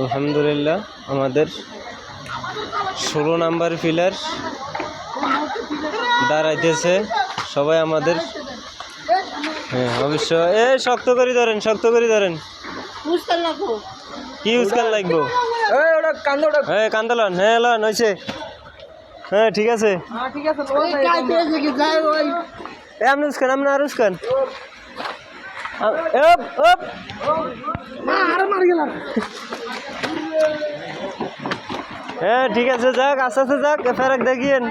আলহামদুলিল্লাহ আমাদের ষোলো নাম্বার পিলার দাঁড়াইতেছে। সবাই আমাদের হ্যাঁ অবশ্য এ শক্ত করে ধরেন শক্ত করে ধরেন। কি উস্কান লাগবো? হ্যাঁ কান্দলন হ্যাঁ লন হয়েছে হ্যাঁ ঠিক আছে। এ আপনি উস্কান আপনি আর উস্কান। হ্যাঁ ঠিক আছে যাক আস্তে আস্তে যাক ফেরাক দেখিয়েন।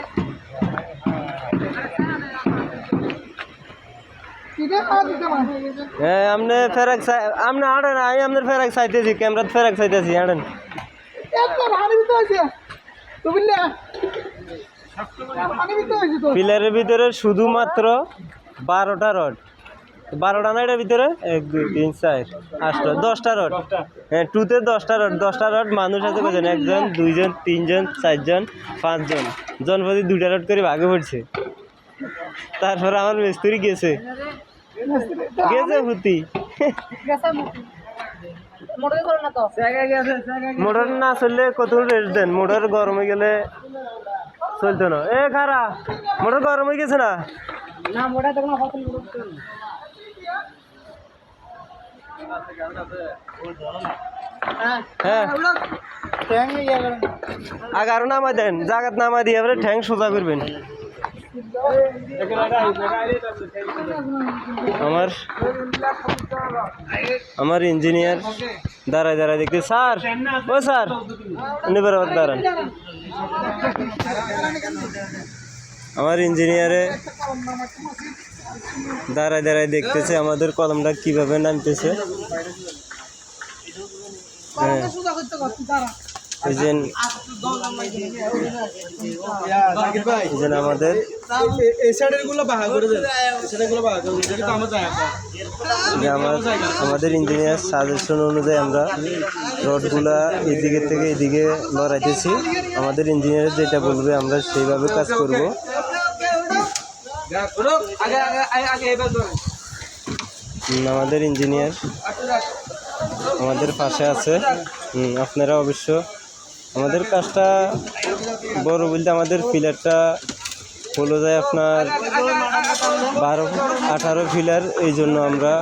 হ্যাঁ আপনি ফেরাক আপনি আড়েন আপনার ফেরাক চাইতেছি ক্যামেরাত ফেরাক চাইতেছি আড়েন। পিলারের ভিতরে শুধুমাত্র বারোটা রড। বারোটা না এটার ভিতরে? এক দুই তিন চার আটটা দশটা রড হ্যাঁ টুতে দশটা রড দশটা রড মানুষ আছে কজন একজন দুইজন তিনজন চারজন পাঁচজন। জনপতি দুইটা রড করে ভাগে পড়ছে। তারপরে আমার মিস্ত্রি গেছে। গেছে হুতি মোটর না চললে কত রেস্ট দেন? মোটর গরম হয়ে গেলে চলতো না। এ খারা মোটর গরম হয়ে গেছে না? হ্যাঁ আগারো নামা দেন, জাগাত নামা দিয়ে এবারে ঠ্যাং সোজা করবেন। আমার আমার ইঞ্জিনিয়ার দাঁড়ায় দাঁড়ায় দেখতে স্যার, ও স্যার বরাবর দাঁড়ান। আমার ইঞ্জিনিয়ারে দাঁড়ায় দাঁড়ায় দেখতেছে আমাদের কলমটা কীভাবে নামতেছে। হ্যাঁ। আমাদের আমাদের ইঞ্জিনিয়ার সাজেশন অনুযায়ী আমরা রডগুলা এদিকে থেকে এদিকে লড়াইতেছি। আমাদের ইঞ্জিনিয়ার যেটা বলবে আমরা সেইভাবে কাজ করব। আমাদের ইঞ্জিনিয়ার আমাদের পাশে আছে। আপনারা অবশ্য আমাদের কাজটা বড় বলতে আমাদের পিলারটা হলো যায় আপনার বারো আঠারো ফিলার এই জন্য আমরা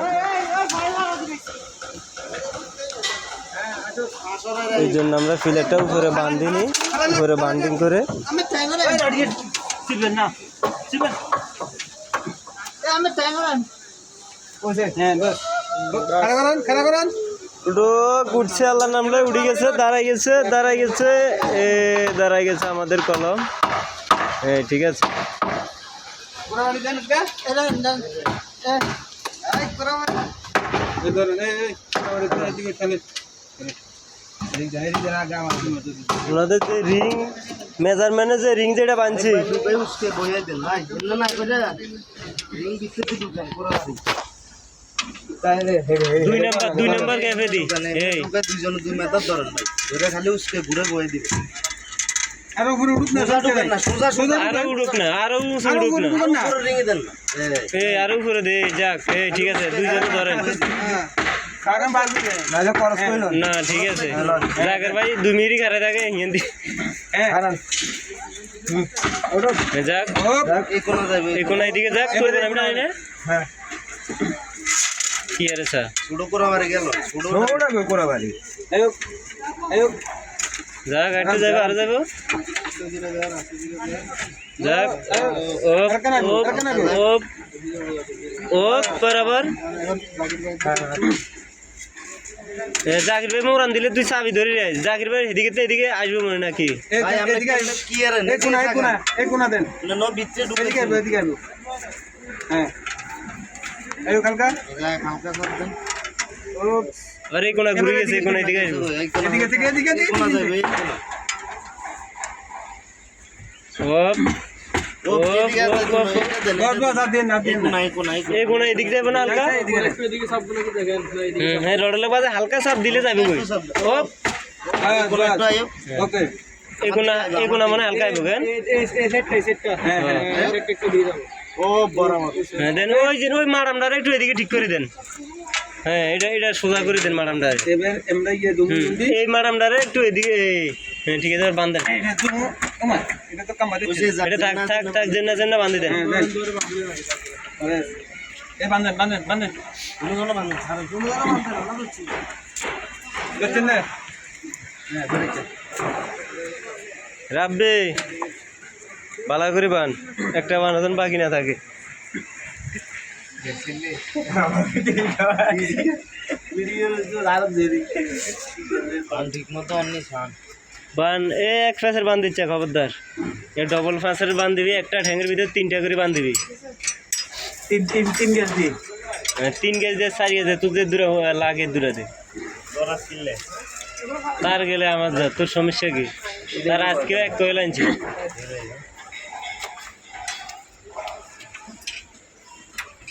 এই জন্য আমরা ফিলারটা উপরে বান্ধিনি উপরে বান্ডিং করে ওটো উঠছে আল্লাহ নামলে উঠে গেছে দাঁড়াই গেছে দাঁড়াই গেছে এ দাঁড়াই গেছে আমাদের কলম। হ্যাঁ ঠিক আছে। ওনাদের যে রিং যে রিং যেটা বানছি। দুই নাম্বার দুই নাম্বার ক্যাফে দি। এই। দুইজন দুই মেটার ধরেন ভাই ওরা খালি উসকে ঘুরে বয়ে দিবে আর উপরে উঠুক না সোজা না সোজা সোজা আরও উঠুক না আরও উঁচু উঠুক না। উপরে দেন না। এই, এই আরও উপরে দে যাক এই ঠিক আছে দুইজনে ধরেন। কারণ বাজবে নালে খরচ কইলো না ঠিক আছে জাকের ভাই দুই মিনিট খারে থাকে হিন্দি হ্যাঁ যাক এই কোনা যাবে এই কোন এইদিকে যাক তোর আমি নাই না হ্যাঁ কি আরে স্যার ছোট করে মারে গেল ছোট ওটা কই করা বাড়ি আয়ো আয়ো যাক একটু যাব আর যাব যাক ওপ ওপ ওপ ওপ বরাবর এ, জাকির ভাই মোরান দিলে তুই চাবি ধরে রাখ জাকির ভাই এদিকে তো এদিকে আসবে মনে নাকি? আর কোনা এই কোনা এই কোনা দেন। না ন ভিতরে ঢুকে এদিকে আইলো এদিকে আইলো হ্যাঁ। আয়ো কালকা হালকা করে দেন। ও আরে কোনা ঘুরে গেছে কোনা এদিকে আসব। এদিকে থেকে এদিকে এদিকে আর হালকা। চাপ দিলে যাবে মানে হালকা আইব কেন? হ্যাঁ হ্যাঁ হ্যাঁ দেন ওই যে ওই একটু এদিকে ঠিক করে দেন। হ্যাঁ এটা এটা সোজা করে দেন দি এই ম্যাডামটারে একটু এদিকে ঠিক আছে বান্ধেন এটা এটা তো কামা ওই দিচ্ছে এটা থাক থাক থাক জেন না বান্ধি দেন। দেন আরে এ বান্ধেন বান্ধেন বান্ধেন তুমি কোনো মানুষ ছাড়ো তুমি কোনো মানুষ না বুঝছি দেখছেন না? হ্যাঁ ধরেছে। রাব্বে বালা করে বান একটা বানাতন বাকি না থাকে। ভিডিও আর দেরি। ঠিক মতো অন্য শান বান এ এক ফ্যাসের বান দিচ্ছে খবরদার। এ ডবল ফাঁসের বান দিবি একটা ঠ্যাঙের ভিতরে তিনটা করে বান দিবি। তিন তিন তিন গ্যাস দি। হ্যাঁ, তিন গেজ দিয়ে চারি তুই যে দূরে লাগে দূরাতে তার গেলে আমার যা তোর সমস্যা কি? তার আজকে এক কয়েল আনছি।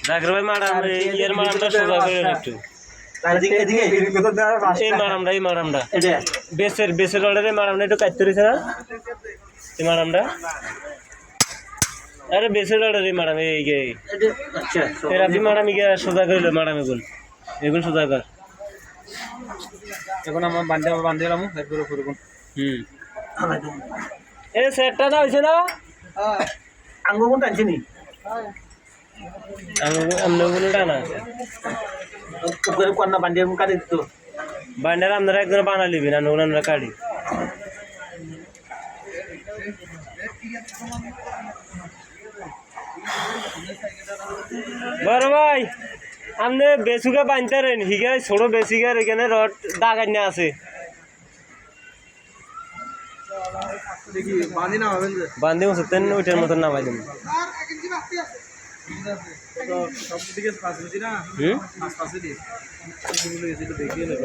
জাকির ভাই ম্যাডাম ইয়ের ম্যাডামটা সোজা করে একটু। এই ম্যাডামটা এই ম্যাডামটা এটা। বেসের বেসের অর্ডারে ম্যাডামটা একটু কাটতে রয়েছে না এই ম্যাডামটা আরে বেসের অর্ডারে ম্যাডাম এই এটা আচ্ছা ইকে সোজা করিল ম্যাডাম এগুন এগুন সোজা কর। এখন আমার বান্ধে আমার বান্ধে এরপরে করব হুম। এ সেটটা না হয়েছে না? আঙ্গুর কোন টানছি নি ওগুলো টানা বান্ধে দিত। বান্ডার আপনারা একজন বানা লিবি না ওগুলো আমরা কাটি। বড় ভাই আপনি বেসুকা বানতে রেন হিগে ছোট বেসিকার এখানে রড দাগান্য আছে। বান্ধি না হবেন যে ওইটার মতন নামাই দেবেন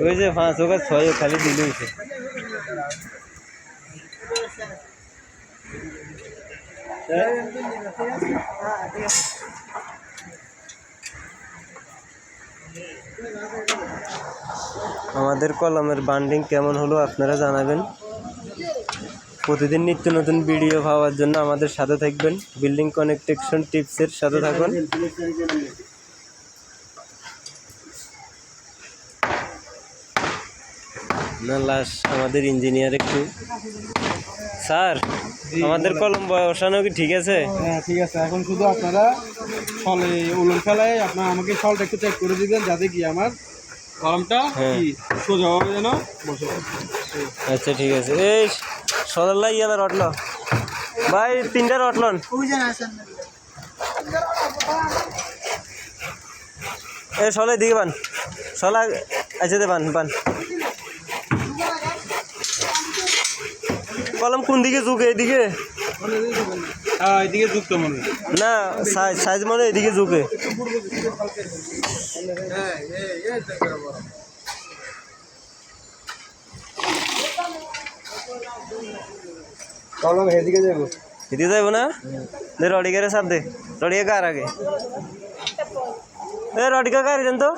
ওই যে ছয় খালি দিলে হয়েছে। আমাদের কলমের বান্ডিং কেমন হলো আপনারা জানাবেন। প্রতিদিন নিত্য নতুন ভিডিও পাওয়ার জন্য আমাদের সাথে থাকবেন। বিল্ডিং কানেকটেকশন টিপসের সাথে থাকুন। না লাশ আমাদের ইঞ্জিনিয়ার একটু স্যার আমাদের কলম বসানো কি ঠিক আছে? হ্যাঁ ঠিক আছে। এখন শুধু আপনারা ফলে উলন ফেলায় আপনার আমাকে সলটা একটু চেক করে দিবেন যাতে কি আমার কলমটা হ্যাঁ। সোজা হবে যেন বসে আচ্ছা ঠিক আছে। এই সদল্লা ইয়ালা রটল ভাই তিনটা রটলন এ সলে দিকে বান সলা আচ্ছা দে বান বান কলম কোন দিকে ঝুঁকে এদিকে হ্যাঁ এদিকে যুক্ত মনে না সাইজ সাইজ মানে এদিকে ঝুঁকে কলম এদিকে যাব এদিকে যাইব না দে রডিকারে সাপ দে রডিকা কার আগে এ রডিকা কার দেন তো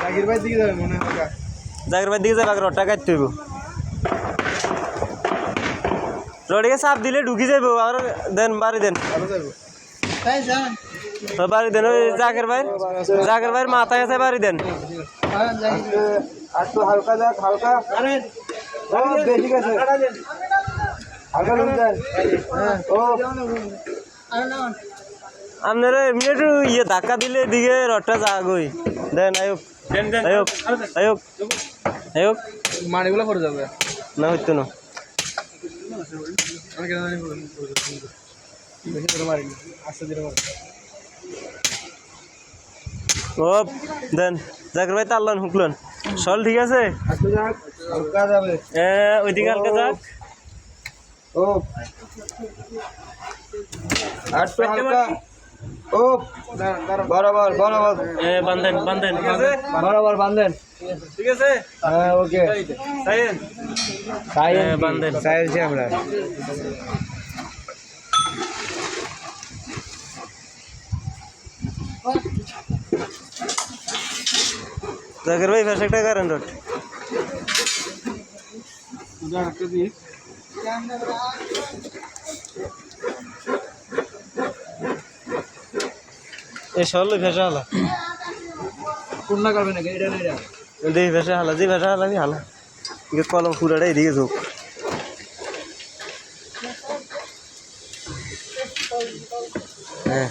জাকির ভাই দিকে যাবে মনে হয় জাগের বাদ দিকে যাবে আগে রডটা কাটতে হইব রডিকে সাপ দিলে ঢুকি যাইব আর দেন বাড়ি দেন ভালো যাব ও বাড়ি দেন ওই জাগের ভাই জাগের ভাইয়ের মাথায় আছে বাড়ি দেন আর তো হালকা যাক হালকা ও আপনারা এমনি একটু ইয়ে ধাক্কা দিলে এদিকে রডটা যাগই দেন আয়ুক। আয়ুক আয়ুক। আয়ুক। মাড়িগুলো পড়ে যাবে। না হইতো না। ও দেন। জাগের ভাই তাল্লান হুকলন সল ঠিক আছে? আস্তে যাক হালকা যাবে। এ, ওইদিকে হালকা যাক। ও। আর তো হালকা। ও বরাবর বরাবর। এ, বান্ধেন বান্ধেন বরাবর বাঁধেন। ঠিক আছে? হ্যাঁ ওকে। এ, বান্ধেন চাইছি আমরা। জাগের ভাই ফেস একটা কারেন্ট রড এ সল ফেসা হলা। কোনটা করবে নাকি? এটা এটা দেখি ভাষা হালা যে হালাবি হালা এদিকে কলম পুরাটা এদিকে ঝোঁক হ্যাঁ।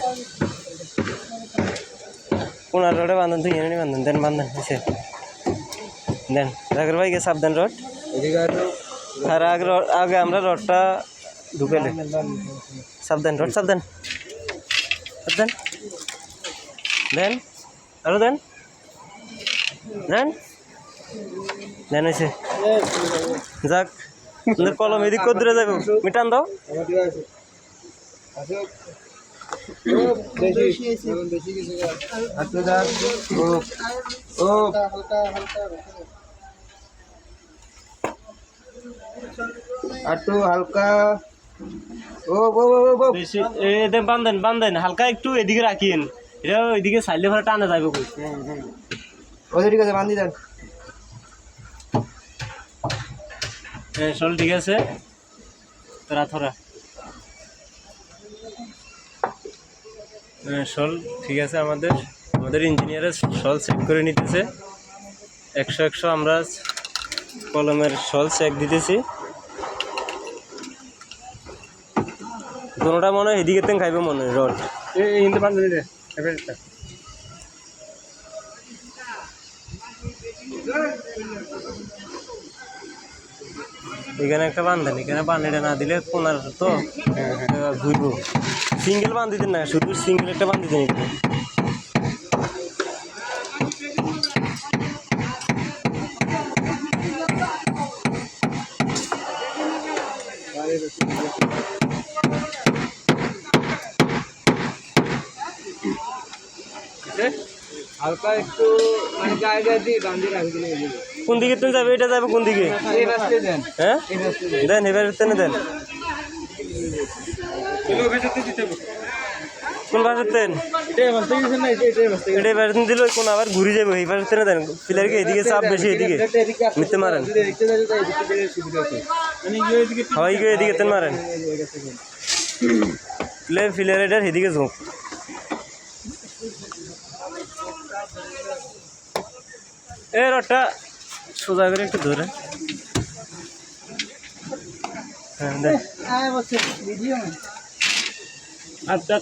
কোনার রোডে বান্ধন তুই এনে বান্ধন দেন বান্ধন হয়েছে দেন জাগর ভাইকে সাবধান রড আর আগে আগে আমরা রডটা ঢুকেলে সাবধান রড সাবধান সাবধান দেন আরও দেন দেন দেন হয়েছে যাক কলম এদিক কত দূরে যাব মিটান দাও আটু হালকা ও ও ও ও বেশি এদের বান্ধেন বান্ধেন হালকা একটু এদিকে রাখিয়েন এটা ওইদিকে সাইলে ভরে টানা যাবে কই ওদের ঠিক আছে বান্ধি দেন হ্যাঁ চল, ঠিক আছে। তোরা থরা হ্যাঁ শল, ঠিক আছে আমাদের। আমাদের ইঞ্জিনিয়ারের সল চেক করে নিতেছে। একশো একশো আমরা কলমের সল চেক দিতেছি। কোনোটা মনে হয় এদিকে খাইবে মনে হয়, রড। এই এখানে একটা বান্ধেন এখানে বান্ধিটা না দিলে কোনার তো ঘুরবো। সিঙ্গেল বান্ধ দিতেন না শুধু সিঙ্গেল একটা বান্ধ দিতেন এখানে হালকা একটু মানে গায়ে গায়ে দিয়ে বান্ধি রাখি দিলে কোন দিকে তুমি যাবে এটা যাবে কোন দিকে এই রাস্তায় দেন হ্যাঁ এই রাস্তায় দেন দেন এবার তেনে দেন কিলো ভেজাতে দিতে হবে কোন ভাষার তেন এটাই বাস্তে গেছেন না এটাই এটাই বাস্তে এটা এবার দিল কোন আবার ঘুরে যাবে এই ভাষার তেনে দেন পিলারকে এদিকে চাপ বেশি এদিকে মিথ্যে মারেন যদি দেখতে যাই তাই এদিকে দিলে সুবিধা আছে মানে ইয়ে এদিকে হয় গিয়ে এদিকে তেন মারেন প্লে ফিলার এটার এদিকে ঝোঁক এ রটা সোজা করে একটু ধরে। হ্যাঁ বসে ভিডিও আচ্ছা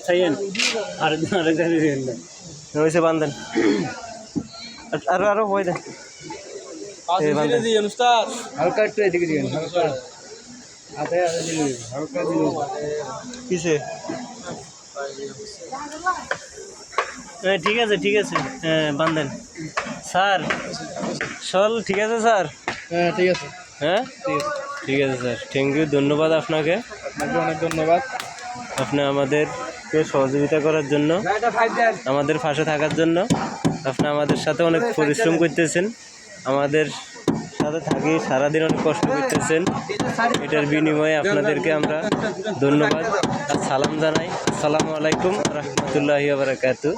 আর আরেক হয়েছে বান্ধেন। আর- আরও আরও হয়ে দেন হালকা একটু এদিকে দিবেন হালকা। আতে আতে দিলে হালকা দিলে কিসে? ঠিক আছে ঠিক আছে। হ্যাঁ বান্ধেন স্যার চল ঠিক আছে স্যার? হ্যাঁ ঠিক আছে। হ্যাঁ? ঠিক আছে স্যার। থ্যাংক ইউ ধন্যবাদ আপনাকে। আপনাকে অনেক ধন্যবাদ। আপনি আমাদেরকে সহযোগিতা করার জন্য আমাদের পাশে থাকার জন্য আপনি আমাদের সাথে অনেক পরিশ্রম করতেছেন। আমাদের সাথে থাকি সারাদিন অনেক কষ্ট করতেছেন। এটার বিনিময়ে আপনাদেরকে আমরা ধন্যবাদ আর সালাম জানাই। আসসালামু আলাইকুম রহমতুল্লাহি বারাকাতু